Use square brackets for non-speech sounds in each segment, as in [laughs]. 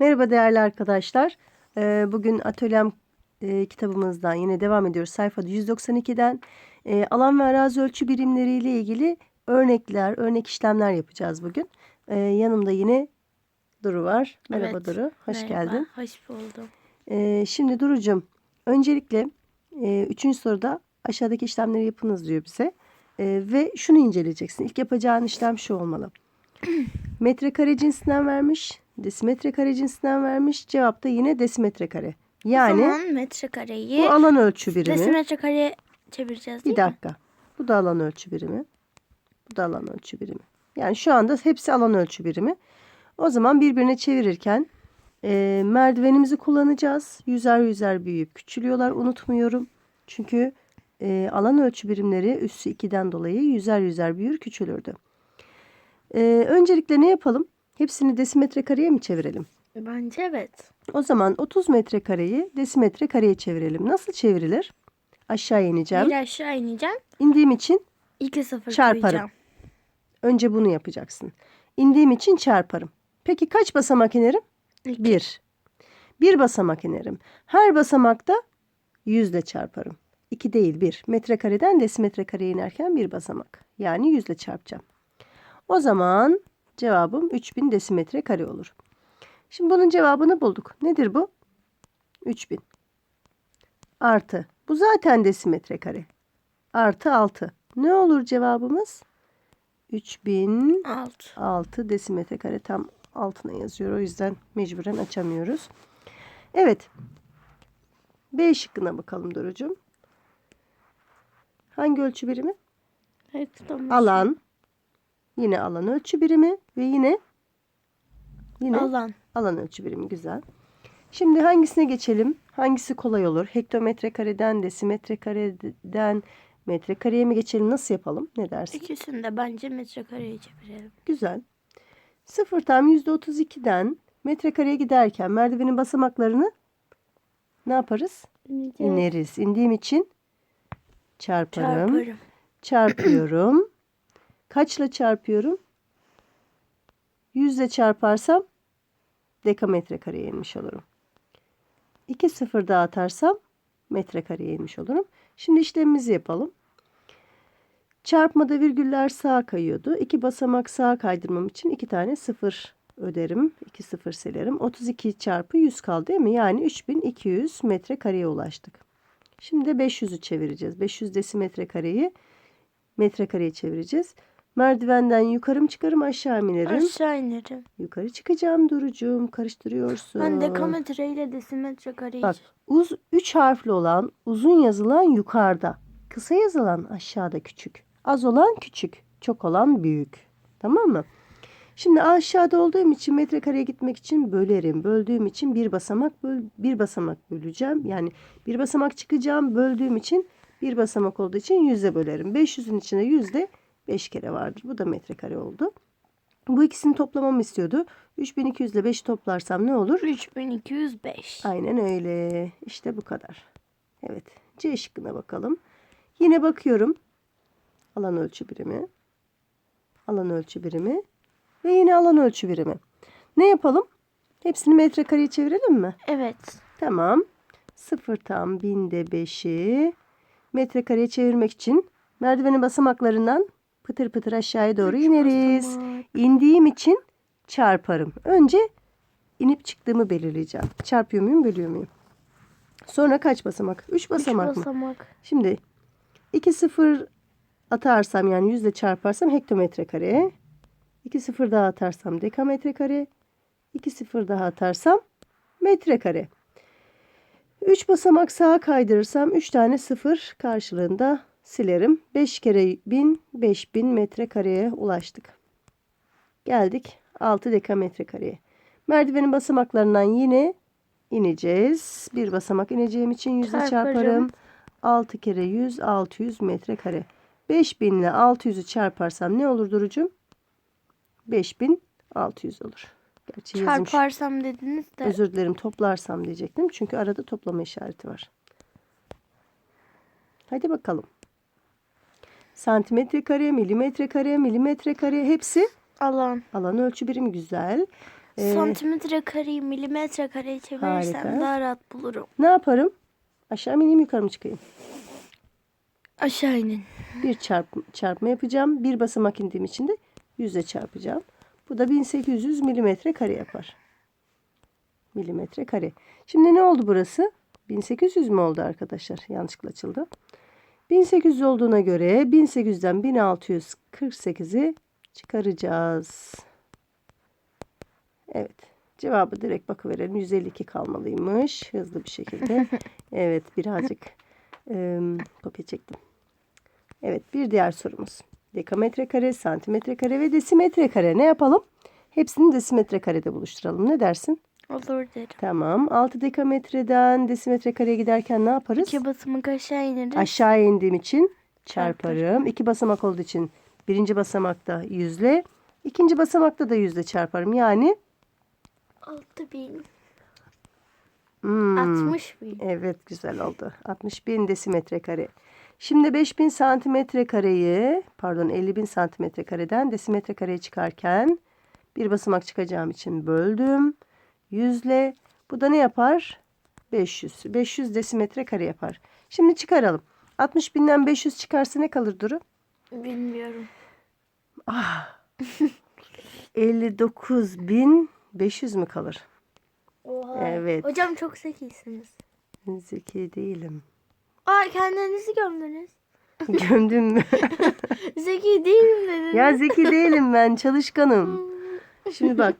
Merhaba değerli arkadaşlar. Ee, Bugün atölyem e, kitabımızdan yine devam ediyoruz. Sayfada 192'den e, alan ve arazi ölçü birimleriyle ilgili örnekler, örnek işlemler yapacağız bugün. Ee, Yanımda yine Duru var. Merhaba Evet, Duru, hoş Merhaba, geldin. Hoş buldum. Şimdi Duru'cum, öncelikle e, üçüncü soruda aşağıdaki işlemleri yapınız diyor bize. Ve şunu inceleyeceksin. İlk yapacağın işlem şu olmalı. [clears throat] Metrekare cinsinden vermiş, desimetre kare cinsinden vermiş. Cevap da yine desimetre kare. o Yani zaman metrekareyi bu alan ölçü birimi. desimetre kareye çevireceğiz değil Bir mi? dakika. Bu da alan ölçü birimi. Bu da alan ölçü birimi. Yani şu anda hepsi alan ölçü birimi. O zaman birbirine çevirirken e, merdivenimizi kullanacağız. Yüzer yüzer büyüyüp küçülüyorlar. Unutmuyorum. Çünkü e, alan ölçü birimleri üssü 2'den dolayı yüzer yüzer büyür küçülürdü. E, öncelikle ne yapalım? Hepsini desimetre kareye mi çevirelim? Bence evet. O zaman 30 metrekareyi desimetre kareye çevirelim. Nasıl çevrilir? Aşağı ineceğim. Bir aşağı ineceğim. İndiğim için 2 sıfır Çarparım. koyacağım. Önce bunu yapacaksın. İndiğim için çarparım. Peki kaç basamak inerim? İki. Bir. Bir basamak inerim. Her basamakta yüzle çarparım. İki değil bir. Metrekareden desimetre kareye inerken bir basamak. Yani yüzle çarpacağım. O zaman cevabım 3000 desimetre kare olur. Şimdi bunun cevabını bulduk. Nedir bu? 3000. Artı. Bu zaten desimetre kare. Artı 6. Ne olur cevabımız? 3000 Alt. 6 desimetre kare tam altına yazıyor. O yüzden mecburen açamıyoruz. Evet. B şıkkına bakalım Duru'cum. Hangi ölçü birimi? Hektometre. Alan. Yine alan ölçü birimi ve yine yine Alan. alan ölçü birimi güzel. Şimdi hangisine geçelim? Hangisi kolay olur? Hektometre kareden, desimetre kareden metrekareye mi geçelim? Nasıl yapalım? Ne dersin? İkisini de bence metrekareye çevirelim. Güzel. Sıfır tam %32'den metrekareye giderken merdivenin basamaklarını ne yaparız? İneceğim. İneriz. İndiğim için çarparım. Çarparım. Çarpıyorum. Kaçla çarpıyorum? Yüzle çarparsam dekametre kareye inmiş olurum. İki sıfır daha atarsam metrekareye inmiş olurum. Şimdi işlemimizi yapalım. Çarpmada virgüller sağa kayıyordu. İki basamak sağa kaydırmam için iki tane sıfır öderim. İki sıfır silerim. 32 çarpı 100 kaldı değil mi? Yani 3200 metrekareye ulaştık. Şimdi de 500'ü çevireceğiz. 500 desimetre kareyi metrekareye çevireceğiz. Merdivenden yukarı mı çıkarım aşağı mı inerim? Aşağı inerim. Yukarı çıkacağım Durucuğum. Karıştırıyorsun. Ben dekametre ile desimetre kareyi Bak uz 3 harfli olan uzun yazılan yukarıda. Kısa yazılan aşağıda küçük. Az olan küçük. Çok olan büyük. Tamam mı? Şimdi aşağıda olduğum için metrekareye gitmek için bölerim. Böldüğüm için bir basamak böl bir basamak böleceğim. Yani bir basamak çıkacağım. Böldüğüm için bir basamak olduğu için yüzde bölerim. 500'ün içinde yüzde 5 kere vardır. Bu da metrekare oldu. Bu ikisini toplamamı istiyordu. 3200 ile 5'i toplarsam ne olur? 3205. Aynen öyle. İşte bu kadar. Evet. C şıkkına bakalım. Yine bakıyorum. Alan ölçü birimi. Alan ölçü birimi. Ve yine alan ölçü birimi. Ne yapalım? Hepsini metrekareye çevirelim mi? Evet. Tamam. Sıfır tam binde beşi metrekareye çevirmek için merdivenin basamaklarından pıtır pıtır aşağıya doğru Üç ineriz. basamak. İndiğim için çarparım. Önce inip çıktığımı belirleyeceğim. Çarpıyor muyum, bölüyor muyum? Sonra kaç basamak? 3 basamak Üç mı? basamak. Şimdi 2 sıfır atarsam yani yüzle çarparsam hektometre kare. 2 sıfır daha atarsam dekametre kare. 2 sıfır daha atarsam metre kare. 3 basamak sağa kaydırırsam 3 tane sıfır karşılığında silerim. 5 kere 1000 5000 metre kareye ulaştık. Geldik 6 dekametre kareye. Merdivenin basamaklarından yine ineceğiz. Bir basamak ineceğim için yüzle Çarparım. çarparım. 6 kere 100 600 metre kare. 5000 ile 600'ü çarparsam ne olur Duru'cum? 5600 olur. Gerçi Çarparsam dediniz de. Özür dilerim toplarsam diyecektim. Çünkü arada toplama işareti var. Hadi bakalım. Santimetre kare, milimetre kare, milimetre kare hepsi Alan. alan ölçü birimi güzel. Ee, Santimetre kareyi milimetre kareye çevirirsem Harika. daha rahat bulurum. ne yaparım? Aşağı mı ineyim yukarı mı çıkayım? Aşağı inin. Bir çarp, çarpma yapacağım. Bir basamak indiğim için de yüzle çarpacağım. Bu da 1800 milimetre kare yapar. Milimetre kare. Şimdi ne oldu burası? 1800 mü oldu arkadaşlar? Yanlışlıkla açıldı. 1800 olduğuna göre 1800'den 1648'i çıkaracağız. Evet. Cevabı direkt bakıverelim. 152 kalmalıymış. Hızlı bir şekilde. [laughs] Evet birazcık e, kopya çektim. Evet bir diğer sorumuz. Dekametre kare, santimetre kare ve desimetre kare. Ne yapalım? Hepsini desimetre karede buluşturalım. Ne dersin? Olur derim. Tamam. 6 dekametreden desimetre kareye giderken ne yaparız? İki basamak aşağı ineriz. Aşağıya indiğim için çarparım. İki basamak olduğu için birinci basamakta yüzle, ikinci basamakta da yüzle çarparım. Yani Altı bin. hmm, Altmış bin. Evet güzel oldu. 60 bin desimetre kare. Şimdi 5000 santimetre kareyi pardon 50 bin santimetre kareden desimetre kareye çıkarken bir basamak çıkacağım için böldüm. Yüzle bu da ne yapar? 500. 500 desimetre kare yapar. Şimdi çıkaralım. 60 binden 500 çıkarsa ne kalır Duru? Bilmiyorum. [laughs] 59.500 mü kalır? Oha. Evet. Hocam çok zekisiniz. Zeki değilim. Aa kendinizi gömdünüz. [laughs] Gömdüm mü? [laughs] Zeki değilim dediniz. Ya zeki değilim ben çalışkanım. Şimdi bak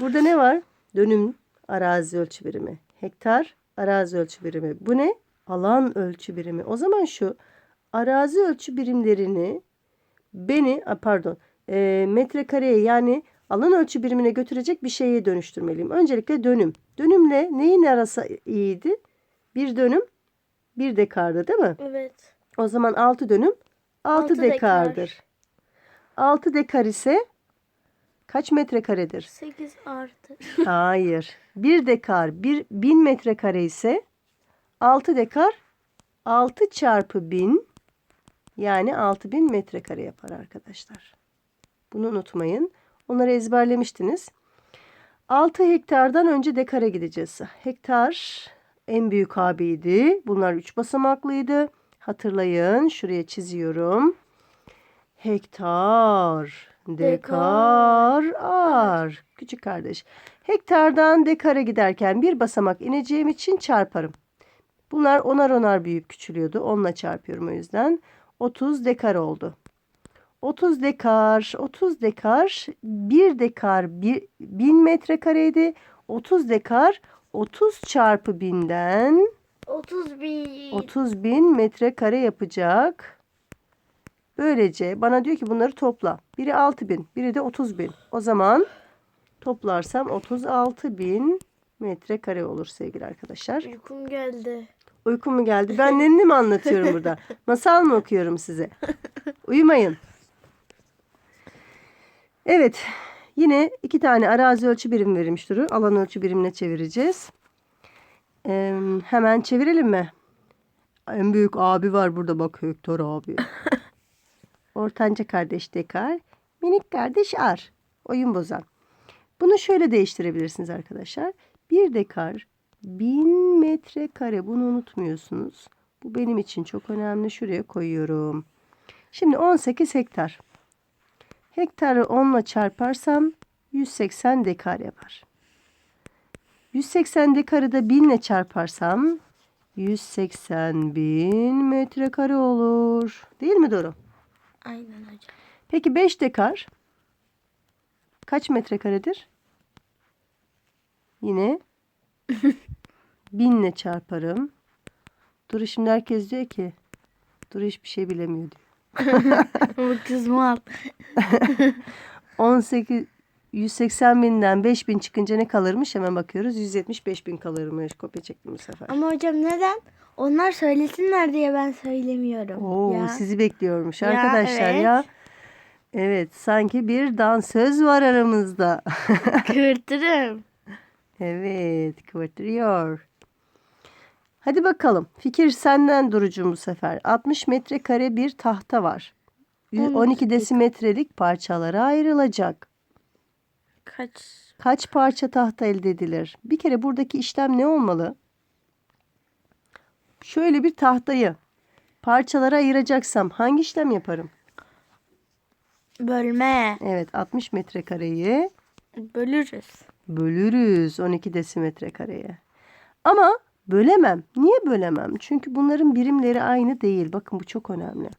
burada ne var? Dönüm arazi ölçü birimi. Hektar arazi ölçü birimi. Bu ne? Alan ölçü birimi. O zaman şu arazi ölçü birimlerini beni pardon e, metrekareye yani alan ölçü birimine götürecek bir şeye dönüştürmeliyim. Öncelikle dönüm. Dönümle neyin arası iyiydi? Bir dönüm bir dekardı değil mi? Evet. O zaman 6 dönüm 6 Altı dekar. dekardır. 6 dekar ise kaç metrekaredir? Sekiz artı. Hayır. 1 dekar 1 1000 metrekare ise 6 dekar 6 çarpı 1000 yani 6000 metrekare yapar arkadaşlar. Bunu unutmayın. Onları ezberlemiştiniz. 6 hektardan önce dekara gideceğiz. Hektar en büyük abiydi. Bunlar 3 basamaklıydı. Hatırlayın. Şuraya çiziyorum. Hektar, dekar, ar. Küçük kardeş. Hektardan dekara giderken bir basamak ineceğim için çarparım. Bunlar onar onar büyüyüp küçülüyordu. Onunla çarpıyorum o yüzden. 30 dekar oldu. 30 dekar, 30 dekar, 1 dekar 1, 1000 metrekareydi. 30 dekar 30 çarpı 1000'den Otuz bin. 30 bin metrekare yapacak. Böylece bana diyor ki bunları topla. Biri 6 bin, biri de 30 bin. O zaman toplarsam 36 bin metrekare olur sevgili arkadaşlar. Uykum geldi. Uykum mu geldi? Ben [laughs] nenini mi anlatıyorum burada? Masal mı okuyorum size? Uyumayın. Evet. Yine iki tane arazi ölçü birimi verilmiş Duru. Alan ölçü birimine çevireceğiz. Ee, hemen çevirelim mi? En büyük abi var burada bak Hector abi. [laughs] Ortanca kardeş Dekar. Minik kardeş Ar. Oyun bozan. Bunu şöyle değiştirebilirsiniz arkadaşlar. Bir dekar bin metrekare bunu unutmuyorsunuz. Bu benim için çok önemli. Şuraya koyuyorum. Şimdi 18 hektar. Hektarı 10 ile çarparsam 180 dekar yapar. 180 dekarı da 1000 ile çarparsam 180 bin metrekare olur. Değil mi Doru? Aynen hocam. Peki 5 dekar kaç metrekaredir? Yine [laughs] 1000 ile çarparım. Duru şimdi herkes diyor ki Duru hiçbir şey bilemiyor diyor. [laughs] Bu kız mal. [laughs] 18 180 binden 5000 çıkınca ne kalırmış? Hemen bakıyoruz. 175 bin kalırmış. Kopya çektim bu sefer. Ama hocam neden? Onlar söylesinler diye ben söylemiyorum. Oo, ya. sizi bekliyormuş Ya, arkadaşlar evet. ya. Evet, sanki bir dansöz var aramızda. [laughs] Kıvırtırım. evet, kıvırtırıyor. Hadi bakalım. Fikir senden Durucum bu sefer. 60 metrekare bir tahta var. 12 12 desimetrelik parçalara ayrılacak. Kaç? Kaç parça tahta elde edilir? Bir kere buradaki işlem ne olmalı? Şöyle bir tahtayı parçalara ayıracaksam hangi işlem yaparım? Bölme. Evet 60 metrekareyi Bölürüz. bölürüz 12 desimetre kareye. Ama bölemem. Niye bölemem? Çünkü bunların birimleri aynı değil. Bakın bu çok önemli.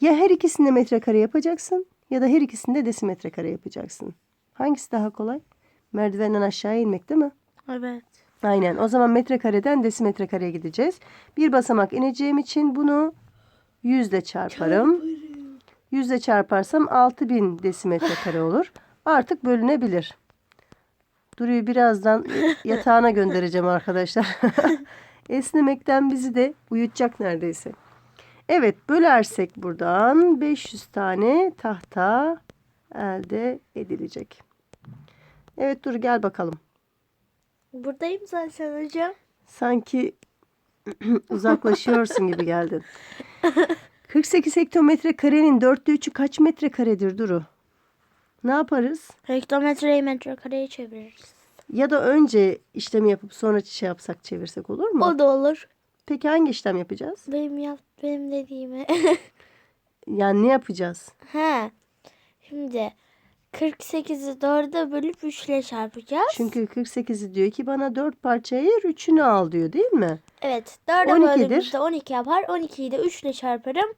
Ya her ikisinde metrekare yapacaksın ya da her ikisinde desimetre kare yapacaksın. Hangisi daha kolay? Merdivenden aşağı inmek değil mi? Evet. Aynen. O zaman metrekareden desimetre kareye gideceğiz. Bir basamak ineceğim için bunu yüzde çarparım. Yüzde çarparsam 6000 desimetre kare olur. [laughs] Artık bölünebilir. Duru'yu birazdan yatağına göndereceğim arkadaşlar. [laughs] Esnemekten bizi de uyutacak neredeyse. Evet bölersek buradan 500 tane tahta elde edilecek. Evet Duru gel bakalım. Buradayım zaten hocam. Sanki [clears throat] uzaklaşıyorsun gibi geldin. [laughs] 48 hektometre karenin dörtte üçü kaç metre karedir Duru? Ne yaparız? Hektometreyi metrekareye çeviririz. Ya da önce işlemi yapıp sonra şey yapsak çevirsek olur mu? O da olur. Peki hangi işlem yapacağız? Benim yap benim dediğimi. [laughs] Yani ne yapacağız? He. Şimdi 48'i 4'e bölüp 3 ile çarpacağız. Çünkü 48'i diyor ki bana 4 parçaya ayır 3'ünü al diyor değil mi? Evet. 4'e 12'dir. böldüğümüzde 12 yapar. 12'yi de 3 ile çarparım.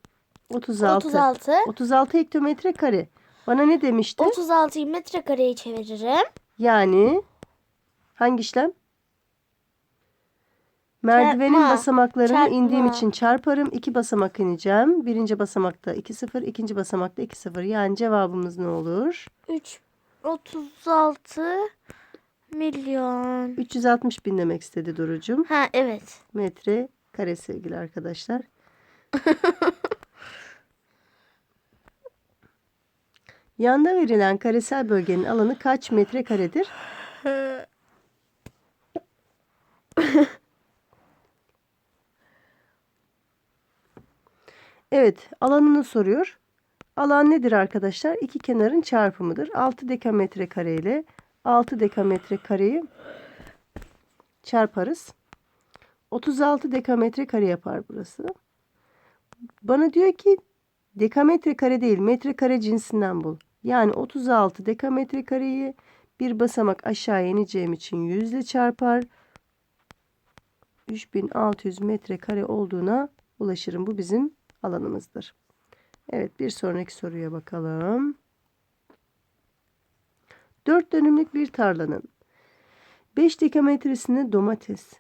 36. 36. 36 hektometre kare. Bana ne demişti? 36'yı metrekareye çeviririm. Yani hangi işlem? Merdivenin Çarpma. basamaklarını Çarpma. indiğim için çarparım. İki basamak ineceğim. Birinci basamakta 2 0, ikinci basamakta 2 0. Yani cevabımız ne olur? 3 36 milyon. 360 bin demek istedi Duru'cum. Ha evet. Metre kare sevgili arkadaşlar. [laughs] Yanda verilen karesel bölgenin alanı kaç metre karedir? [laughs] Evet, alanını soruyor. Alan nedir arkadaşlar? İki kenarın çarpımıdır. 6 dekametre kare ile 6 dekametre kareyi çarparız. 36 dekametre kare yapar burası. Bana diyor ki dekametre kare değil metre kare cinsinden bul. Yani 36 dekametre kareyi bir basamak aşağı ineceğim için yüzle çarpar. 3600 metre kare olduğuna ulaşırım. Bu bizim alanımızdır. Evet bir sonraki soruya bakalım. 4 dönümlük bir tarlanın 5 dekametresine domates,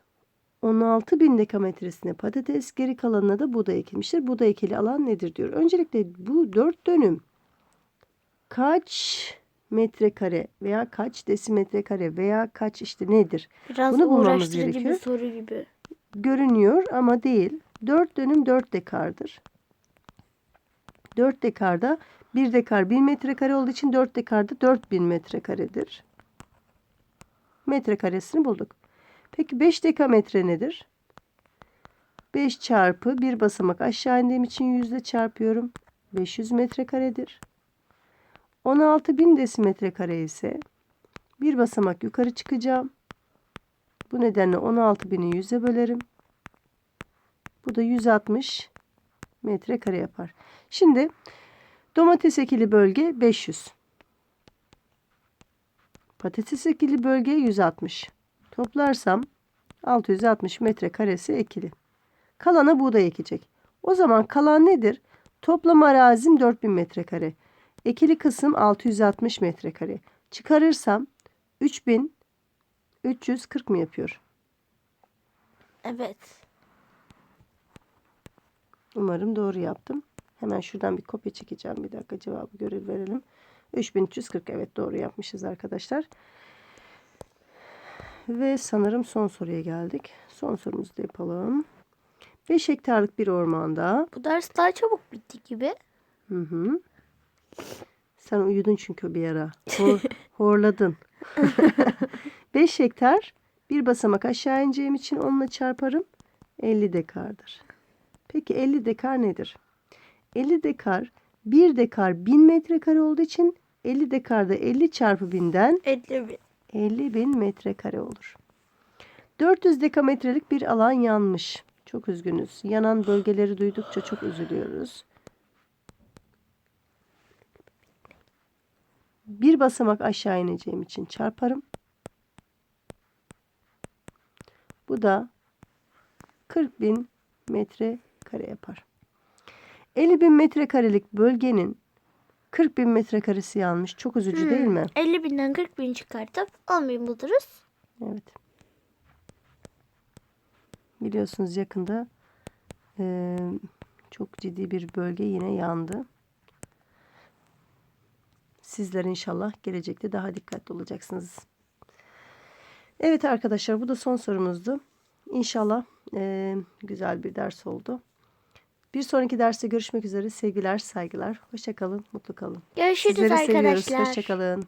16 bin dekametresine patates, geri kalanına da buğday ekilmiştir. Buğday ekili alan nedir diyor. Öncelikle bu 4 dönüm kaç metrekare veya kaç desimetre kare veya kaç işte nedir? Biraz Bunu bulmamız gerekiyor. bir soru gibi. Görünüyor ama değil. 4 dönüm 4 dekardır. 4 dekarda 1 dekar 1000 metrekare olduğu için 4 dekarda 4000 metrekaredir. Metrekaresini bulduk. Peki 5 dekametre nedir? 5 çarpı bir basamak aşağı indiğim için yüzde çarpıyorum. 500 metrekaredir. 16.000 desimetre kare ise bir basamak yukarı çıkacağım. Bu nedenle 16.000'i 100'e bölerim. Bu da 160 metrekare yapar. Şimdi domates ekili bölge 500. Patates ekili bölge 160. Toplarsam 660 metrekaresi ekili. Kalana buğday ekecek. O zaman kalan nedir? Toplam arazim 4000 metrekare. Ekili kısım 660 metrekare. Çıkarırsam 3340 mı yapıyor? Evet. Umarım doğru yaptım. Hemen şuradan bir kopya çekeceğim. Bir dakika cevabı görev verelim. 3340 evet doğru yapmışız arkadaşlar. Ve sanırım son soruya geldik. Son sorumuzu da yapalım. 5 hektarlık bir ormanda. Bu ders daha çabuk bitti gibi. Hı hı. Sen uyudun çünkü bir ara. Hor, [laughs] horladın. [laughs] 5 hektar bir basamak aşağı ineceğim için onunla çarparım. 50 dekardır. Peki 50 dekar nedir? 50 dekar 1 dekar 1000 metrekare olduğu için 50 dekarda 50 çarpı 1000'den 50 bin. 50 bin metrekare olur. 400 dekametrelik bir alan yanmış. Çok üzgünüz. Yanan bölgeleri duydukça çok üzülüyoruz. Bir basamak aşağı ineceğim için çarparım. Bu da 40 bin metrekare yapar. 50 bin metrekarelik bölgenin 40 bin metrekaresi yanmış. Çok üzücü değil mi? 50 binden 40 bin çıkartıp 10 bin buluruz. Evet. Biliyorsunuz yakında eee, çok ciddi bir bölge yine yandı. Sizler inşallah gelecekte daha dikkatli olacaksınız. Evet arkadaşlar bu da son sorumuzdu. İnşallah eee, güzel bir ders oldu. Bir sonraki derste görüşmek üzere. Sevgiler, saygılar. Hoşça kalın, mutlu kalın. Görüşürüz Sizleri seviyoruz. arkadaşlar. Hoşça kalın.